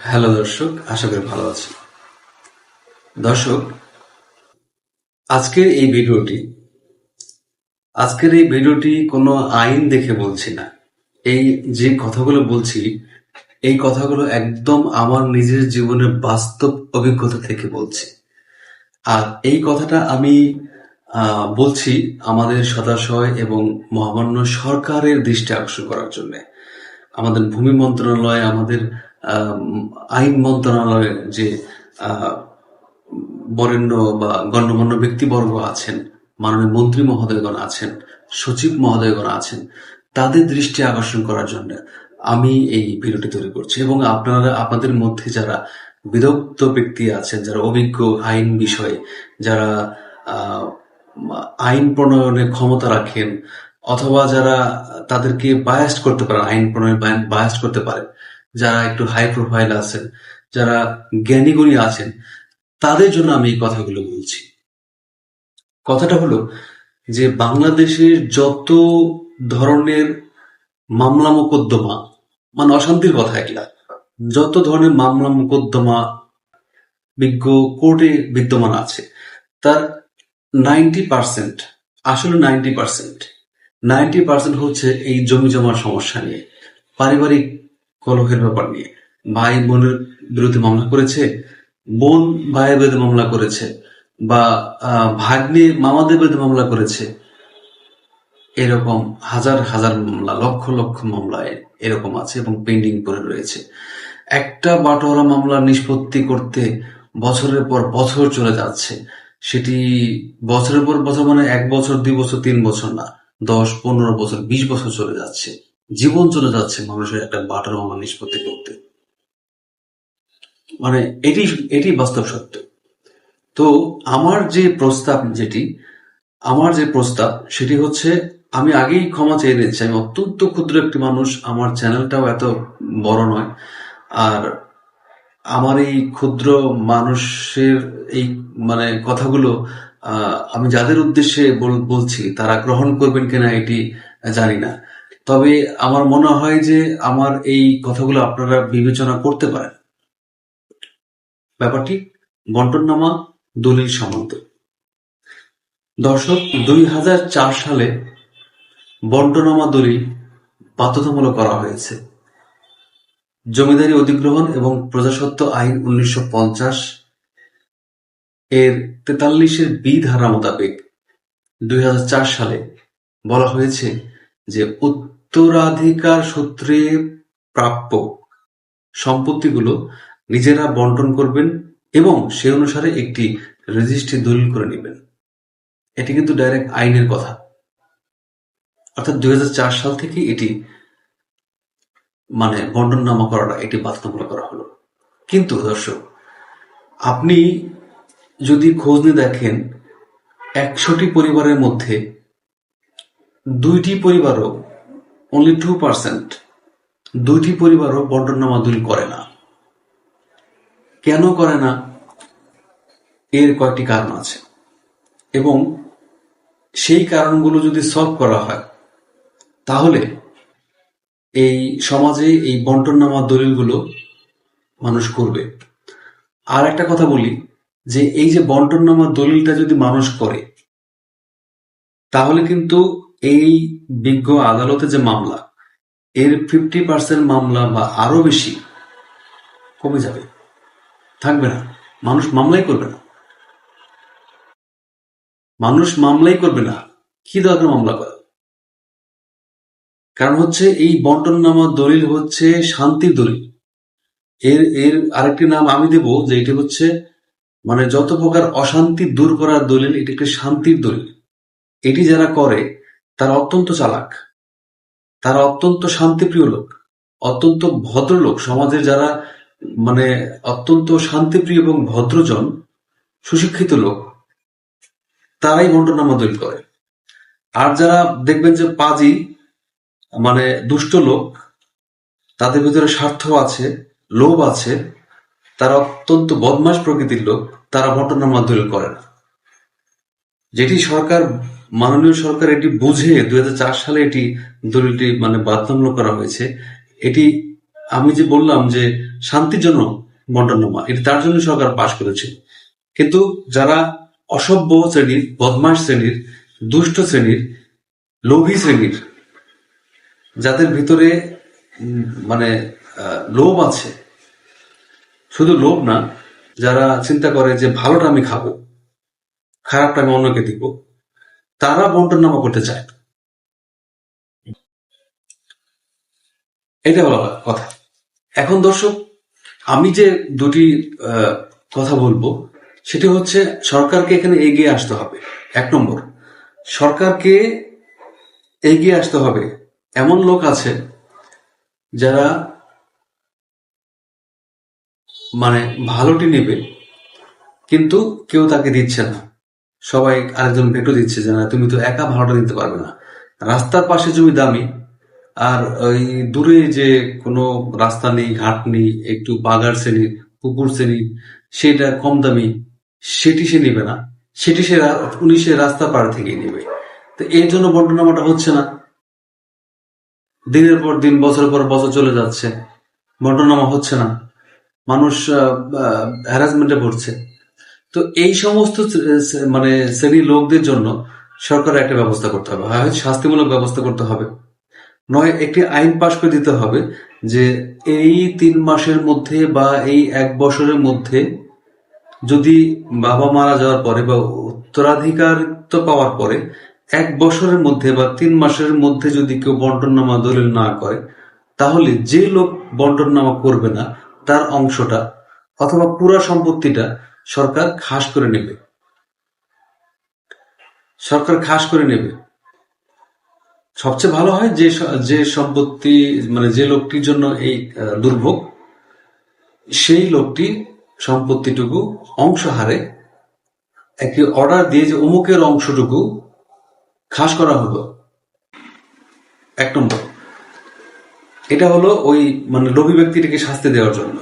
Hello দর্শক, আশা করি ভালো আছেন। দর্শক, আজকের এই ভিডিওটি, আজকের এই ভিডিওটি কোনো আইন দেখে বলছি না। এই যে কথাগুলো বলছি, এই কথাগুলো একদম আমার নিজের জীবনের বাস্তব অভিজ্ঞতা থেকে বলছি। আর এই কথাটা আমি বলছি আমাদের সদাশয় এবং মহামান্য সরকারের দৃষ্টি আকর্ষণ করার জন্য। আমাদের ভূমি মন্ত্রণালয়, আমাদের আইন মন্ত্রণালয়ের যে বরেণ্য বা গণ্যমান্য ব্যক্তিবর্গ আছেন, মাননীয় মন্ত্রী মহোদয়গণ আছেন, সচিব মহোদয়গণ আছেন, তাদের দৃষ্টি আকর্ষণ করার জন্য আমি এই ভিডিওটি তৈরি করছি। এবং আপনারা, আপনাদের মধ্যে যারা বিদগ্ধ ব্যক্তি আছেন, যারা অভিজ্ঞ আইন বিষয়ে, যারা আইন প্রণয়নের ক্ষমতা রাখেন, অথবা যারা তাদেরকে বায়াস করতে পারেন, আইন প্রণয়ন বায়াস করতে পারেন যারা একটু হাই প্রোফাইল আছেন, যারা জ্ঞানীগুণী আছেন, তাদের জন্য আমি এই কথাগুলো বলছি। কথাটা হলো যে বাংলাদেশের যত ধরনের মামলা মোকদ্দমা মানে অশান্তির কথা এগুলা, যত ধরনের মামলা মোকদ্দমা বিজ্ঞ কোর্টে বিদ্যমান আছে, তার নাইনটি পার্সেন্ট আসলে নাইনটি পার্সেন্ট নাইনটি পার্সেন্ট হচ্ছে এই জমি জমার সমস্যা নিয়ে। পারিবারিক কলহের ব্যাপার নিয়ে। ভাই বোনের বিরুদ্ধে মামলা করেছে, বোন ভাইয়ের বিরুদ্ধে মামলা করেছে, বা ভাগ্নে মামাদের বিরুদ্ধে মামলা করেছে। এরকম হাজার হাজার মামলা, লক্ষ লক্ষ মামলা এরকম আছে এবং পেন্ডিং করে রয়েছে। একটা বাটোয়ারা মামলা নিষ্পত্তি করতে বছরের পর বছর চলে যাচ্ছে। সেটি বছরের পর বছর মানে এক বছর, দুই বছর, তিন বছর না, দশ, পনেরো বছর, বিশ বছর চলে যাচ্ছে। জীবন চলে যাচ্ছে মানুষের একটা বাটার মামলা নিষ্পত্তি করতে। মানে এটি এটি বাস্তব সত্য। তো আমার যে প্রস্তাব যেটি, আমার যে প্রস্তাব সেটি হচ্ছে, আমি আগেই ক্ষমা চেয়ে নিচ্ছি আমি অত্যন্ত ক্ষুদ্র একটি মানুষ, আমার চ্যানেলটাও এত বড় নয়। আর আমার এই ক্ষুদ্র মানুষের এই মানে কথাগুলো আমি যাদের উদ্দেশ্যে বলছি, তারা গ্রহণ করবেন কিনা এটি জানি না। তবে আমার মনে হয় যে আমার এই কথাগুলো আপনারা বিবেচনা করতে পারেন। ব্যাপারটি বন্টননামা দলিল সম্বন্ধে দর্শক, দুই হাজার চার সালে বন্টনামা দলিল বাধ্যতামূলক করা হয়েছে। জমিদারি অধিগ্রহণ এবং প্রজাস্বত্ব আইন উনিশশো পঞ্চাশ এর তেতাল্লিশের বি ধারা মোতাবেক দুই হাজার চার সালে বলা হয়েছে যে উত্তরাধিকার সূত্রে প্রাপ্য সম্পত্তিগুলো নিজেরা বন্টন করবেন এবং সে অনুসারে একটি রেজিস্ট্রি দলিল করে নেবেন। এটি কিন্তু ডাইরেক্ট আইনের কথা। অর্থাৎ দুই হাজার চার সাল থেকে এটি মানে বন্টন নামা করাটা, এটি বাধ্যতামূলক করা হলো। কিন্তু দর্শক, আপনি যদি খোঁজ নিয়ে দেখেন, একশোটি পরিবারের মধ্যে দুইটি পরিবারও অনলি টু পার্সেন্ট দুইটি পরিবারও বন্টন নামা দলিল করে না। কেন করে না? এর কয়েকটি কারণ আছে। এবং সেই কারণগুলো যদি সলভ করা হয়, তাহলে এই সমাজে এই বন্টননামা দলিলগুলো মানুষ করবে। আর একটা কথা বলি, যে এই যে বন্টননামা দলিলটা যদি মানুষ করে, তাহলে কিন্তু এই বিজ্ঞ আদালতে যে মামলা, এর ফিফটি পার্সেন্ট মামলা বা আরও বেশি কমে যাবে। থাকবে না। মানুষ মামলাই করবে না। মানুষ মামলাই করবে না। কি দরকার মামলা করা কারণ হচ্ছে এই বন্টননামা দলিল হচ্ছে শান্তির দলিল। এর এর আরেকটি নাম আমি দেব, যে এটি হচ্ছে মানে যত প্রকার অশান্তি দূর করার দলিল, এটি একটি শান্তির দলিল। এটি যারা করে তারা অত্যন্ত চালাক। তারা অত্যন্ত শান্তিপ্রিয় লোক, অত্যন্ত ভদ্রলোক। সমাজের যারা মানে অত্যন্ত শান্তিপ্রিয় এবং ভদ্রজন, সুশিক্ষিত লোক, তারাই বন্টনামা দলিল করে। আর যারা দেখবেন যে পাজি মানে দুষ্ট লোক, তাদের ভিতরে স্বার্থ আছে, লোভ আছে, তারা অত্যন্ত বদমাস প্রকৃতির লোক, তারা বন্টনামা দলিল করে না। যেটি সরকার মাননীয় সরকার এটি বুঝে দুই হাজার চার সালে এটি দলিলটি মানে বাধ্যতামূলক করা হয়েছে। এটি আমি যে বললাম যে শান্তির জন্য বন্টনামা এটা তার জন্য সরকার পাশ করেছে। কিন্তু যারা অসভ্য শ্রেণির বদমাস শ্রেণির, দুষ্ট শ্রেণির, লোভী শ্রেণির, যাদের ভিতরে মানে লোভ আছে, শুধু লোভ না, যারা চিন্তা করে যে ভালোটা আমি খাব, খারাপটা আমি অন্যকে দিব তারা বন্টন নামা করতে চায়। এটা হলো কথা। এখন দর্শক, আমি যে দুটি কথা বলব, সেটি হচ্ছে সরকারকে এখানে এগিয়ে আসতে হবে। এক নম্বর, সরকারকে এগিয়ে আসতে হবে। এমন লোক আছে যারা মানে ভালোটি নেবে, কিন্তু কেউ তাকে দিচ্ছে না। সবাই আরেকজন ভেটো দিচ্ছে যে, না, তুমি তো একা ভাড়াটা দিতে পারবে না। রাস্তার পাশে জমি দামি, আর ওই দূরে যে কোনো রাস্তা নেই, ঘাট নেই, একটু বাগার শ্রেণির পুকুর শ্রেণি, সেটা কম দামি, সেটি সে নেবে না। সেটি সে উনি সে রাস্তা পার থেকেই নেবে। তো এর জন্য বন্টনামাটা হচ্ছে না। দিনের পর দিন বছর পর বছর চলে যাচ্ছে। বন্টনামা হচ্ছে না। মানুষ হ্যারাসমেন্টে পড়ছে তো এই সমস্ত মানে শ্রেণির লোকদের জন্য সরকার একটা ব্যবস্থা করতে হবে। হয় হয়তো শাস্তিমূলক ব্যবস্থা করতে হবে। নয়, একটি আইন পাশ করে দিতে হবে যে এই তিন মাসের মধ্যে বা এই এক বছরের মধ্যে যদি বাবা মারা যাওয়ার পরে বা উত্তরাধিকারিত্ব পাওয়ার পরে এক বছরের মধ্যে বা তিন মাসের মধ্যে যদি কেউ বন্টননামা দলিল না করে, তাহলে যে লোক বন্টননামা করবে না, তার অংশটা অথবা পুরা সম্পত্তিটা সরকার খাস করে নেবে। সরকার খাস করে নেবে। সবচেয়ে ভালো হয় যে যে সম্পত্তি মানে যে লোকটির জন্য এই দুর্ভোগ, সেই লোকটি সম্পত্তিটুকু অংশ হারে একটি অর্ডার দিয়ে যে অমুকের অংশটুকু খাস করা হলো। এক নম্বর। এটা হলো ওই মানে লোভী ব্যক্তিটিকে শাস্তি দেওয়ার জন্য।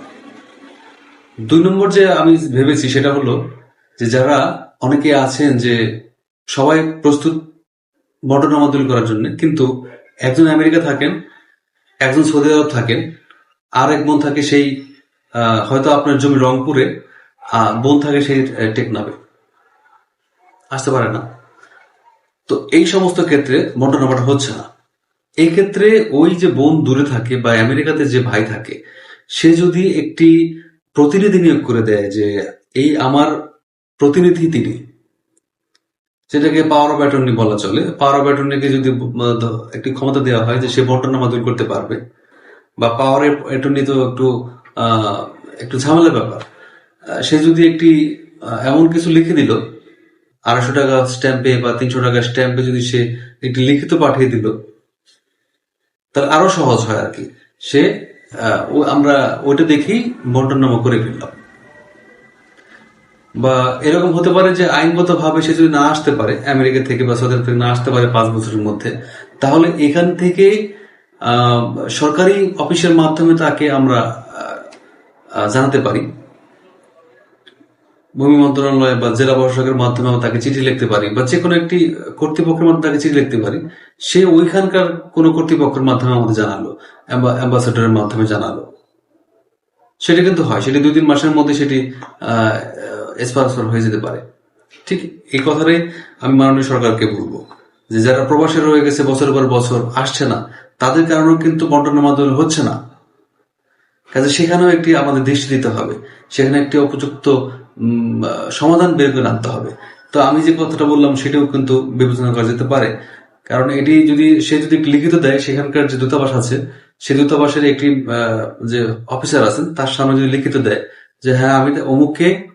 দুই নম্বর যে আমি ভেবেছি সেটা হলো যে যারা অনেকে আছেন যে সবাই প্রস্তুত বটনামা দূর করার জন্য, কিন্তু একজন আমেরিকা থাকেন, একজন সৌদি আরব থাকেন, আর এক বোন থাকে সেই হয়তো আপনার জমি রংপুরে বোন থাকে সেই টেকনাবে আসতে পারে না। তো এই সমস্ত ক্ষেত্রে বন্টনামাটা হচ্ছে না। এই ক্ষেত্রে ওই যে বোন দূরে থাকে বা আমেরিকাতে যে ভাই থাকে, সে যদি একটি প্রতিনিধি নিয়োগ করে দেয় যে এই আমার প্রতিনিধি তিনি। যেটাকে পাওয়ার অফ অ্যাটর্নি বলা চলে। পাওয়ার অফ অ্যাটর্নিকে যদি, একটি ক্ষমতা দেওয়া হয় যে সে বন্টনামা দূর করতে পারবে। বা পাওয়ার অ্যাটর্নি তো একটু একটু ঝামেলা ব্যাপার। সে যদি একটি, এমন কিছু লিখে দিল, আড়াইশো টাকা স্ট্যাম্পে বা তিনশো টাকা স্ট্যাম্পে যদি সে একটি লিখিত পাঠিয়ে দিল, তাহলে আরও সহজ হয় আর কি। সে আমরা ওইটা দেখেই বন্টনামা করে ফেললাম। বা এরকম হতে পারে যে আইনগত ভাবে সে যদি না আসতে পারে, আমেরিকা থেকে বা সৌদি থেকে না আসতে পারে পাঁচ বছরের মধ্যে, তাহলে এখান থেকে সরকারি অফিসের মাধ্যমে তাকে আমরা জানাতে পারি। ভূমি মন্ত্রণালয় বা জেলা প্রশাসকের মাধ্যমে আমরা তাকে চিঠি লিখতে পারি, বা যে কোনো একটি কর্তৃপক্ষের মাধ্যমে তাকে চিঠি লিখতে পারি। সে ওইখানকার কোনো কর্তৃপক্ষের মাধ্যমে আমাদের জানালো। অ্যাম্বাসেডরের মাধ্যমে জানালো। সেটা কিন্তু হয়, সেটি দুই তিন মাসের মধ্যে সেটি এসপারসর হয়ে যেতে পারে। ঠিক এই কথাটাই আমি মাননীয় সরকারকে বলব যে যারা প্রবাসে রয়ে গেছে, বছরের পর বছর আসছে না, তাদের কারণেও কিন্তু বন্টনের মাধ্যমে হচ্ছে না। কাজে সেখানেও একটি আমাদের দৃষ্টি দিতে হবে, সেখানে একটি উপযুক্ত সমাধান বের করে আনতে হবে। তো আমি যে কথাটা বললাম সেটাও কিন্তু বিবেচনা করা যেতে পারে। কারণ এটি যদি, সে যদি লিখিত দেয়, সেখানকার যে দূতাবাস আছে সেই দূতাবাসের একটি যে অফিসার আছেন, তার সামনে যদি লিখিত দেয় যে হ্যাঁ আমি অমুককে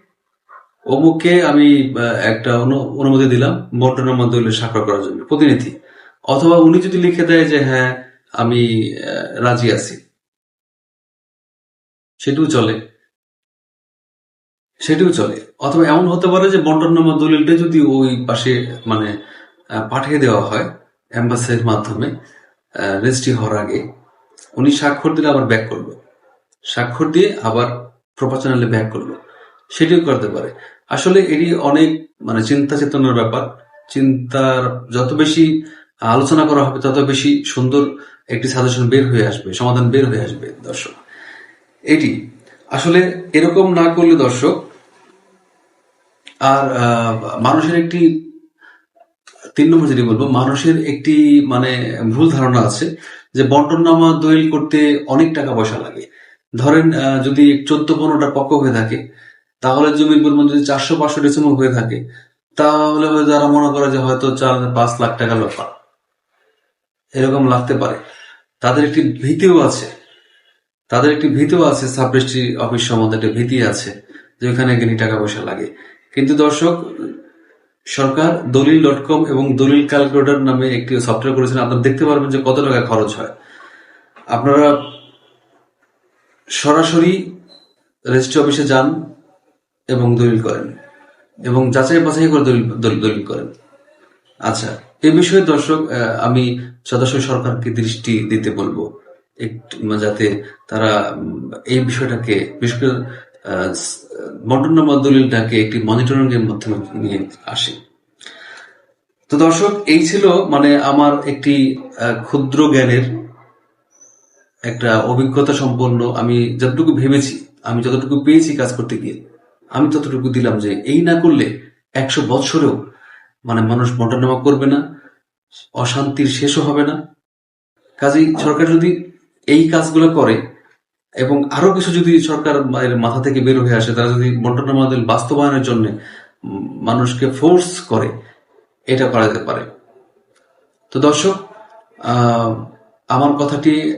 অমুককে আমি একটা অনু- অনুমতি দিলাম বন্টনের মাধ্যমে স্বাক্ষর করার জন্য, প্রতিনিধি। অথবা উনি যদি লিখে দেয় যে হ্যাঁ আমি রাজি আছি। সেটিও চলে। সেটিও চলে। অথবা এমন হতে পারে যে বন্টননামা দলিলটা যদি ওই পাশে মানে পাঠিয়ে দেওয়া হয়, অ্যাম্বাসির মাধ্যমে রেজিস্ট্রি হওয়ার আগে উনি স্বাক্ষর দিলে আবার ব্যাক করল স্বাক্ষর দিয়ে আবার প্রপোশনালে ব্যাক করল সেটিও করতে পারে। আসলে এটি অনেক মানে চিন্তা চেতনার ব্যাপার। চিন্তার যত বেশি আলোচনা করা হবে, তত বেশি সুন্দর একটি সাজেশন বের হয়ে আসবে, সমাধান বের হয়ে আসবে দর্শক। এটি আসলে এরকম না করলে দর্শক, আর মানুষের একটি, তিন নম্বর যেটি বলব, মানুষের একটি মানে ভুল ধারণা আছে। যে বন্টননামা দলিল করতে অনেক টাকা পয়সা লাগে। ধরেন যদি চোদ্দ পনেরোটা পক্ষ হয়ে থাকে, তাহলে জমির পরিমাণ যদি চারশো পাঁচশো ডিসেম্বর হয়ে থাকে, তাহলে যারা মনে করে যে হয়তো চার পাঁচ লাখ টাকা ব্যাপার, এরকম লাগতে পারে। তাদের একটি ভীতিও আছে। তাদের একটি ভীতিও আছে, সাব রেজিস্ট্রি অফিস সম্বন্ধে একটা ভীতি আছে যে ওখানে গেলে টাকা পয়সা লাগে। কিন্তু দর্শক সরকার দলিল ডট কম এবং দলিল ক্যালকুলেটর নামে একটি সফটওয়্যার করেছেন আপনারা দেখতে পারবেন যে কত টাকা খরচ হয়। আপনারা সরাসরি রেজিস্ট্রি অফিসে যান এবং দলিল করেন এবং যাচাই বাছাই করে দলিল দলিল করেন। আচ্ছা এ বিষয়ে দর্শক আমি সদস্য সরকারকে দৃষ্টি দিতে বলব। যাতে তারা এই বিষয়টাকে, বিশেষ করে বন্টননামা দলিলটাকে একটি মনিটরিং এর মাধ্যমে নিয়ে আসে। তো দর্শক, এই ছিল মানে আমার একটি ক্ষুদ্র জ্ঞানের একটা অভিজ্ঞতা সম্পন্ন। আমি যতটুকু ভেবেছি, আমি যতটুকু পেয়েছি কাজ করতে গিয়ে, আমি ততটুকু দিলাম যে এই না করলে একশো বৎসরেও মানে মানুষ বন্টনামা করবে না, অশান্তির শেষও হবে না। কাজেই সরকার যদি এই কাজগুলো করে এবং আরও কিছু যদি সরকার মাথা থেকে বের হয়ে আসে, তারা যদি বন্টনামা দলিল বাস্তবায়নের জন্য মানুষকে ফোর্স করে, এটা করা যেতে পারে। তো দর্শক আমার কথাটি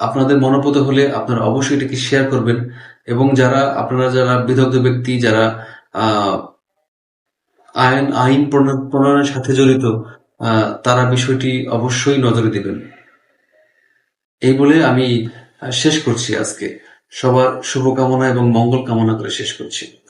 আপনাদের মনোপত হলে আপনারা অবশ্যই এটাকে শেয়ার করবেন এবং যারা, আপনারা যারা বিদগ্ধ ব্যক্তি, যারা আইন আইন প্রণ- প্রণয়নের সাথে জড়িত তারা বিষয়টি অবশ্যই নজরে দিবেন। এই বলে আমি শেষ করছি আজকে। সবার শুভকামনা এবং মঙ্গল কামনা করে শেষ করছি।